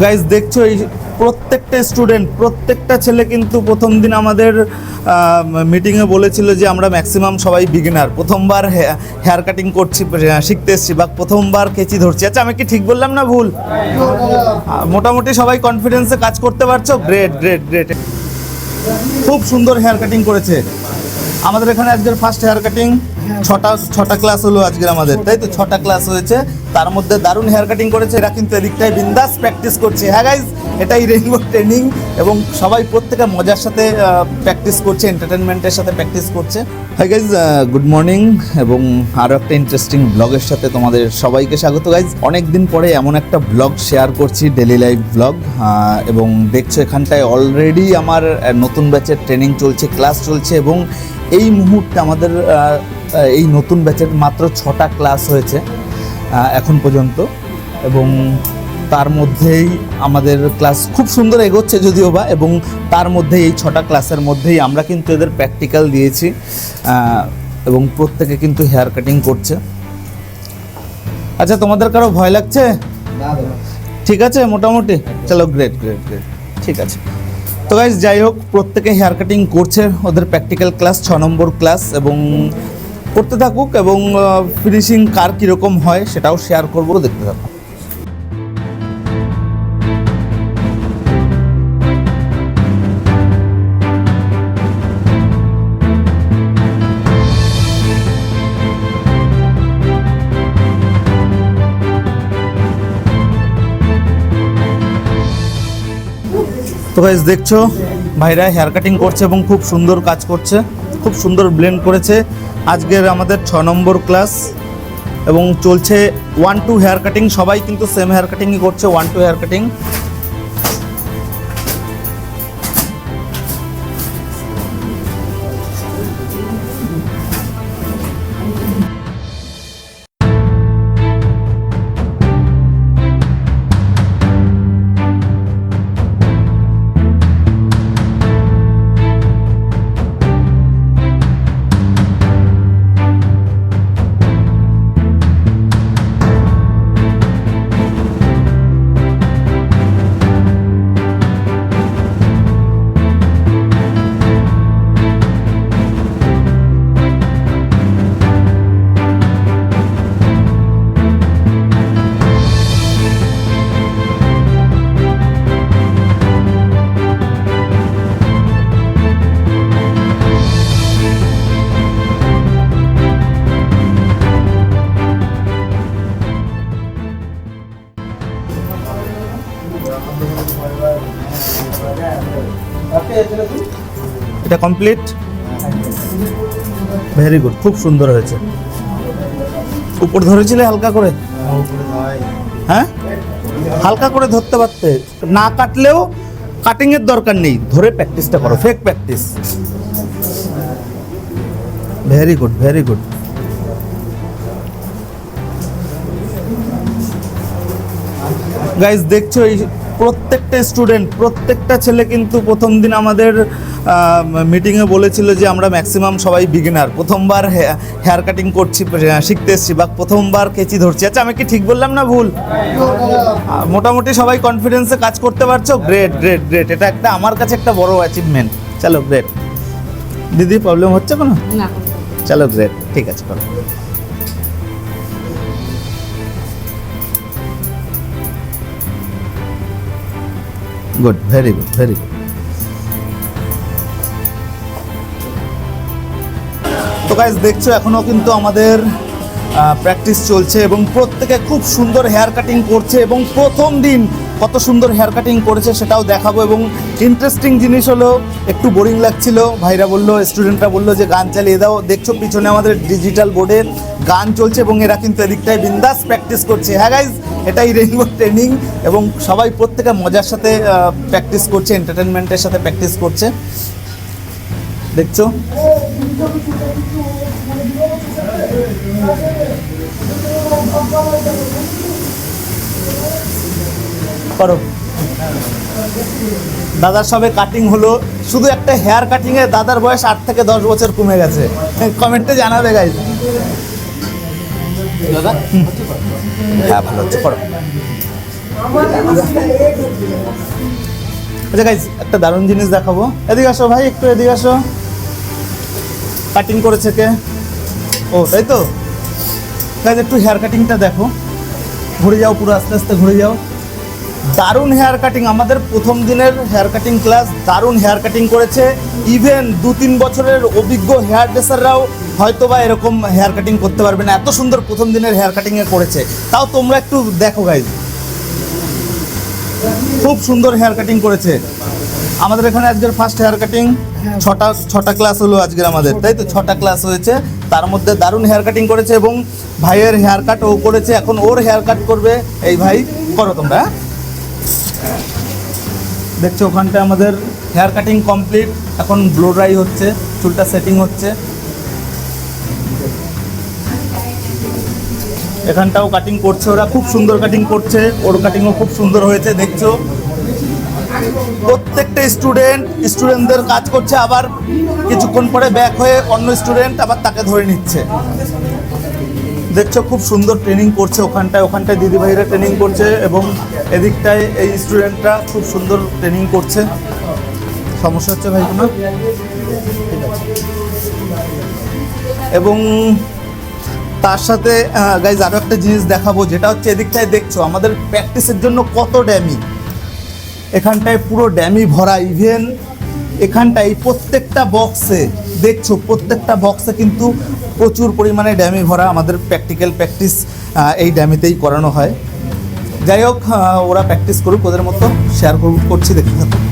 Guys দেখছ এই প্রত্যেকটা স্টুডেন্ট প্রত্যেকটা ছেলে কিন্তু প্রথম দিন আমাদের মিটিংয়ে বলেছিল যে আমরা ম্যাক্সিমাম সবাই বিগিনার প্রথমবার হেয়ার কাটিং করছি শিখতে এসছি, বা প্রথমবার কেচি ধরছি। আচ্ছা আমি কি ঠিক বললাম না ভুল? মোটামুটি সবাই কনফিডেন্সে কাজ করতে পারছ? গ্রেট গ্রেট গ্রেট খুব সুন্দর হেয়ার কাটিং করেছে। আমাদের এখানে আজকের ফার্স্ট হেয়ার কাটিং ছটা ছটা ক্লাস হলো আজকের আমাদের, তাই তো? ছটা ক্লাস হয়েছে। তার মধ্যে দারুণ হেয়ার কাটিং করেছে, এরা কিন্তু এদিকটায় বিন্দাস প্র্যাকটিস করছে। হ্যাঁ গাইজ এটাই রেইনবো ট্রেনিং এবং সবাই প্রত্যেকে মজার সাথে প্র্যাকটিস করছে এন্টারটেনমেন্টের সাথে প্র্যাকটিস করছে। হাই গাইজ গুড মর্নিং এবং আরও একটা ইন্টারেস্টিং ব্লগের সাথে তোমাদের সবাইকে স্বাগত গাইজ অনেক দিন পরে এমন একটা ব্লগ শেয়ার করছি ডেলি লাইফ ব্লগ এবং দেখছ এখানটায় অলরেডি আমার নতুন ব্যাচের ট্রেনিং চলছে ক্লাস চলছে এবং এই মুহূর্তে আমাদের এই নতুন ব্যাচের মাত্র ছটা ক্লাস হয়েছে এখন পর্যন্ত। এবং তার মধ্যেই আমাদের ক্লাস খুব সুন্দর এগোচ্ছে যদিও বা এবং তার মধ্যে এই ছটা ক্লাসের মধ্যেই আমরা কিন্তু এদের প্র্যাকটিক্যাল দিয়েছি এবং প্রত্যেকে কিন্তু হেয়ার কাটিং করছে। আচ্ছা তোমাদের কারও ভয় লাগছে? ঠিক আছে মোটামুটি। চলো গ্রেট গ্রেট গ্রেট ঠিক আছে। তো গাইজ যাই হোক প্রত্যেকে হেয়ার কাটিং করছে ওদের প্র্যাকটিক্যাল ক্লাস ছ নম্বর ক্লাস এবং করতে থাকুক এবং ফিনিশিং কার কীরকম হয় সেটাও শেয়ার করব, দেখতে থাকুক। তো দেখছ, ভাইরা হেয়ার কাটিং করছে এবং খুব সুন্দর কাজ করছে। খুব সুন্দর ব্লেন্ড করেছে। আজকের আমাদের ছ নম্বর ক্লাস এবং চলছে ওয়ান টু হেয়ার কাটিং সবাই কিন্তু সেম হেয়ার কাটিংই করছে ওয়ান টু হেয়ার কাটিং এটা কমপ্লিট ভেরি গুড খুব সুন্দর হয়েছে। উপর ধরেছিলে হালকা করে? হ্যাঁ? হালকা করে ধরতে পারতে। না কাটলেও কাটিং এর দরকার নেই। ধরে প্র্যাকটিসটা করো। Fake practice very good very good guys দেখছ এই প্রত্যেকটা স্টুডেন্ট প্রত্যেকটা ছেলে কিন্তু প্রথম দিন আমাদের মিটিংয়ে বলেছিল যে আমরা ম্যাক্সিমাম সবাই বিগিনার প্রথমবার হেয়ার কাটিং করছি শিখতে এসছি বা প্রথমবার কেচি ধরছি। আচ্ছা আমি কি ঠিক বললাম না ভুল? মোটামুটি সবাই কনফিডেন্সে কাজ করতে পারছ? গ্রেট গ্রেট গ্রেট এটা একটা আমার কাছে একটা বড় অ্যাচিভমেন্ট চলো গ্রেট দিদি প্রবলেম হচ্ছে কোনো? চলো গ্রেট ঠিক আছে করো good very good very good তো গাইজ দেখছ, এখনও কিন্তু আমাদের প্র্যাকটিস চলছে এবং প্রত্যেকে খুব সুন্দর হেয়ার কাটিং করছে এবং প্রথম দিন কত সুন্দর হেয়ার কাটিং করেছে সেটাও দেখাবো এবং ইন্টারেস্টিং জিনিস হলো, একটু বোরিং লাগছিল, ভাইরা বলল স্টুডেন্টরা বলল যে, গান চালিয়ে দাও। দেখছ, পিছনে আমাদের ডিজিটাল বোর্ডে গান চলছে এবং এরা কিন্তু এদিকটায় বিন্দাস প্র্যাকটিস করছে। হ্যাঁ গাইজ এটাই রেইনবো ট্রেনিং এবং সবাই প্রত্যেকে মজার সাথে প্র্যাকটিস করছে এন্টারটেনমেন্টের সাথে প্র্যাকটিস করছে। দেখছ? দাদার সবে কাটিং হলো। শুধু একটা হেয়ার কাটিং এ দাদার বয়স আট থেকে দশ বছর কমে গেছে। কমেন্টে জানাবে গাইজ হ্যাঁ ভালো হচ্ছে আচ্ছা গাইজ একটা দারুণ জিনিস দেখাবো। এদিকে আসো ভাই, একটু এদিকে আসো। কাটিং করেছে কে? ও তাই তো। গাইজ একটু হেয়ার কাটিংটা দেখো। ঘুরে যাও পুরো, আস্তে আস্তে ঘুরে যাও। দারুণ হেয়ার কাটিং আমাদের প্রথম দিনের হেয়ার কাটিং ক্লাস দারুণ হেয়ার কাটিং করেছে। ইভেন দু তিন বছরের অভিজ্ঞ হেয়ার ড্রেসাররাও হয়তো বা এরকম হেয়ার কাটিং করতে পারবে না। এত সুন্দর প্রথম দিনের হেয়ার কাটিংয়ে করেছে। তাও তোমরা একটু দেখো গাইজ খুব সুন্দর হেয়ার কাটিং করেছে। আমাদের এখানে আজকের ফার্স্ট হেয়ার কাটিং ছটা ছটা ক্লাস হলো আজকের আমাদের, তাই তো? ছটা ক্লাস হয়েছে। তার মধ্যে দারুণ হেয়ার কাটিং করেছে এবং ভাইয়ের হেয়ার কাট ও করেছে। এখন ওর হেয়ার কাট করবে এই ভাই। করো তোমরা হ্যাঁ? দেখছ, ওখানটা আমাদের হেয়ার কাটিং কমপ্লিট এখন ব্লো ড্রাই হচ্ছে, চুলটা সেটিং হচ্ছে। এখানটাও কাটিং করছে ওরা। খুব সুন্দর কাটিং করছে। ওর কাটিংও খুব সুন্দর হয়েছে, দেখছ? প্রত্যেকটা স্টুডেন্ট স্টুডেন্টদের কাজ করছে, আবার কিছুক্ষণ পরে ব্যাক হয়ে অন্য স্টুডেন্ট আবার তাকে ধরে নিচ্ছে। দেখছ, খুব সুন্দর ট্রেনিং করছে ওখানটায়। ওখানটায় দিদিভাইরা ট্রেনিং করছে এবং এদিকটায় এই স্টুডেন্টরা খুব সুন্দর ট্রেনিং করছে। সমস্যা হচ্ছে ভাই কোনো? এবং তার সাথে গাইজ আরও একটা জিনিস দেখাবো, যেটা হচ্ছে এদিকটায় দেখছ, আমাদের প্র্যাকটিসের জন্য কত ড্যামি এখানটায় পুরো ড্যামি ভরা। ইভেন এখানটায় প্রত্যেকটা বক্সে দেখছ, প্রত্যেকটা বক্সে কিন্তু প্রচুর পরিমাণে ড্যামি ভরা আমাদের প্র্যাকটিক্যাল প্র্যাকটিস এই ড্যামিতেই করানো হয়। যাই হোক ওরা প্র্যাকটিস করুক, ওদের মতো শেয়ার করছি, দেখতে থাকুন